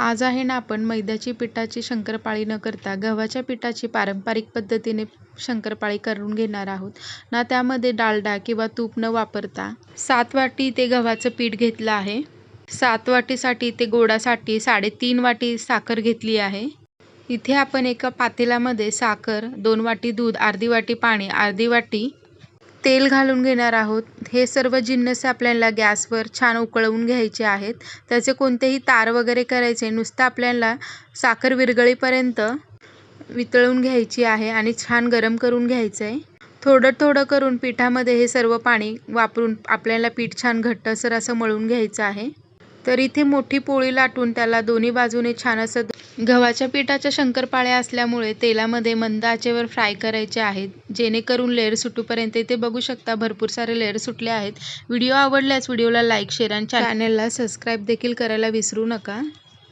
आज आहे ना आपण मैद्याची पिठाची शंकरपाळी न करता गव्हाच्या पिठाची पारंपरिक पद्धतीने शंकरपाळी करून घेणार आहोत. ना त्यामध्ये डालडा किंवा तूप न वापरता सात वाटी इथे गव्हाचं पीठ घेतलं आहे. सात वाटीसाठी इथे गोडासाठी साडेतीन वाटी साखर घेतली आहे. इथे आपण एका पातेल्यामध्ये साखर दोन वाटी दूध अर्धी वाटी पाणी अर्धी वाटी तेल घालून घेणार आहोत. हे सर्व जिन्नस आपल्याला गॅसवर छान उकळवून घ्यायचे आहेत. त्याचे कोणतेही तार वगैरे करायचे नुसतं आपल्याला साखर विरघळीपर्यंत वितळून घ्यायची आहे आणि छान गरम करून घ्यायचं आहे थोडं थोडं करून पिठामध्ये हे सर्व पाणी वापरून आपल्याला पीठ छान घट्टसर असं मळून घ्यायचं आहे. तर इथे मोठी पोळी लाटून त्याला दोन्ही बाजूने छान असं गव्हाच्या पिठाच्या शंकरपाळ्या असल्यामुळे तेलामध्ये मंद आचेवर फ्राय करायचे आहेत. जेणेकरून लेअर सुटूपर्यंत इथे बघू शकता भरपूर सारे लेअर सुटले आहेत. व्हिडिओ आवडल्यास व्हिडिओला लाईक शेअर आणि चॅनलला सबस्क्राईब देखील करायला विसरू नका.